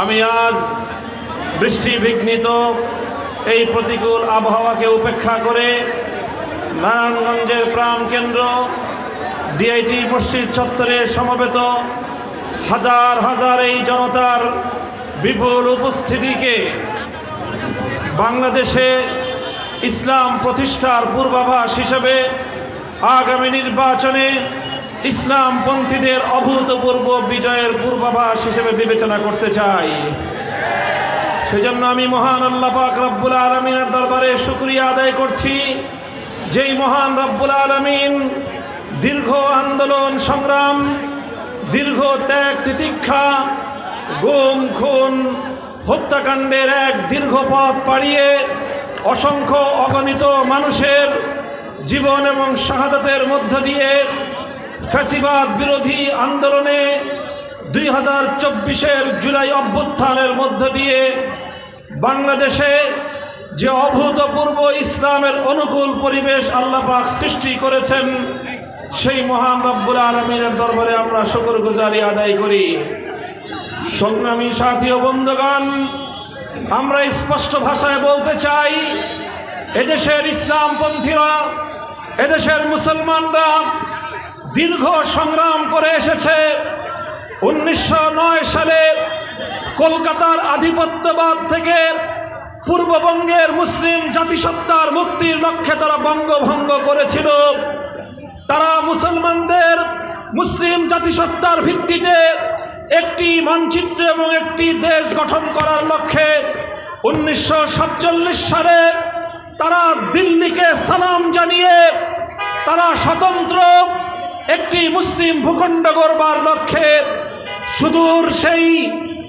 আমি আজ বৃষ্টি বিঘ্নিত এই প্রতিকূল আবহাওয়াকে উপেক্ষা করে নারায়ণগঞ্জের প্রাণ কেন্দ্র, ডিআইটি মসজিদ চত্বরে সমবেত হাজার হাজার এই জনতার বিপুল উপস্থিতিকে বাংলাদেশে ইসলাম প্রতিষ্ঠার পূর্বাভাস হিসেবে আগামী নির্বাচনে ইসলামপন্থীদের অভূতপূর্ব বিজয়ের পূর্বাভাস হিসেবে বিবেচনা করতে চাই। সেজন্য আমি মহান আল্লাহ পাক রব্বুল আলমিনের দরবারে শুক্রিয়া আদায় করছি। যেই মহান রব্বুল আলমিন দীর্ঘ আন্দোলন, সংগ্রাম, দীর্ঘ ত্যাগ, তিতিক্ষা, গুম, খুন, হত্যাকাণ্ডের এক দীর্ঘ পথ পাড়িয়ে অসংখ্য অগণিত মানুষের জীবন এবং শাহাদাতের মধ্য দিয়ে ফ্যাসিবাদ বিরোধী আন্দোলনে দুই হাজার চব্বিশের জুলাই অভ্যুত্থানের মধ্য দিয়ে বাংলাদেশে যে অভূতপূর্ব ইসলামের অনুকূল পরিবেশ আল্লাহ পাক সৃষ্টি করেছেন, সেই মহান রব্বুল আলমিনের দরবারে আমরা শুকর গুজারি আদায় করি। সংগ্রামী সাথী ও বন্ধুগণ, আমরা স্পষ্ট ভাষায় বলতে চাই, এদেশের ইসলামপন্থীরা, এদেশের মুসলমানরা দীর্ঘ সংগ্রাম করে এসেছে। উনিশশো নয় সালে কলকাতার আধিপত্যবাদ থেকে পূর্ববঙ্গের মুসলিম জাতিসত্তার মুক্তির লক্ষ্যে তারা বঙ্গভঙ্গ করেছিল। তারা মুসলমানদের মুসলিম জাতিসত্তার ভিত্তিতে একটি মানচিত্র এবং একটি দেশ গঠন করার লক্ষ্যে উনিশশো সাতচল্লিশ সালে তারা দিল্লিকে সালাম জানিয়ে তারা স্বতন্ত্র মুসলিম ভূখণ্ড গড়বার লক্ষ্যে সুদূর সেই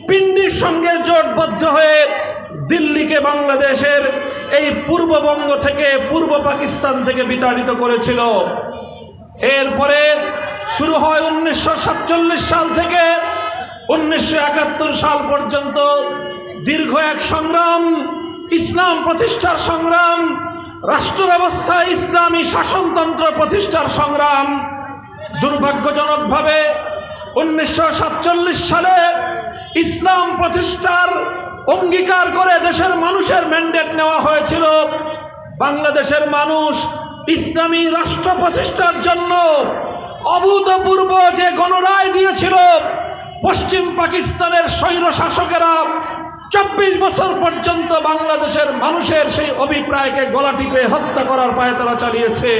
পিন্ডির সঙ্গে জোটবদ্ধ হয়ে দিল্লিকে বাংলাদেশের এই পূর্ববঙ্গ থেকে পূর্ব পাকিস্তান থেকে বিতাড়িত করেছিল। এরপরে শুরু হয় উনিশশো সাতচল্লিশ সাল থেকে উনিশশো একাত্তর সাল পর্যন্ত দীর্ঘ এক সংগ্রাম, ইসলাম প্রতিষ্ঠার সংগ্রাম রাষ্ট্র ব্যবস্থা ইসলামী শাসনতন্ত্র প্রতিষ্ঠার সংগ্রাম দুর্ভাগ্যজনকভাবে উনিশশো সাতচল্লিশ সালে ইসলাম প্রতিষ্ঠার অঙ্গীকার করে দেশের মানুষের ম্যান্ডেট নেওয়া হয়েছিল। বাংলাদেশের মানুষ ইসলামী রাষ্ট্র প্রতিষ্ঠার জন্য অভূতপূর্ব যে গণরায় দিয়েছিল, পশ্চিম পাকিস্তানের স্বৈর শাসকেরা চব্বিশ বছর পর্যন্ত বাংলাদেশের মানুষের সেই অভিপ্রায়কে গলা টিপে হত্যা করার পায়ে তারা চালিয়েছে।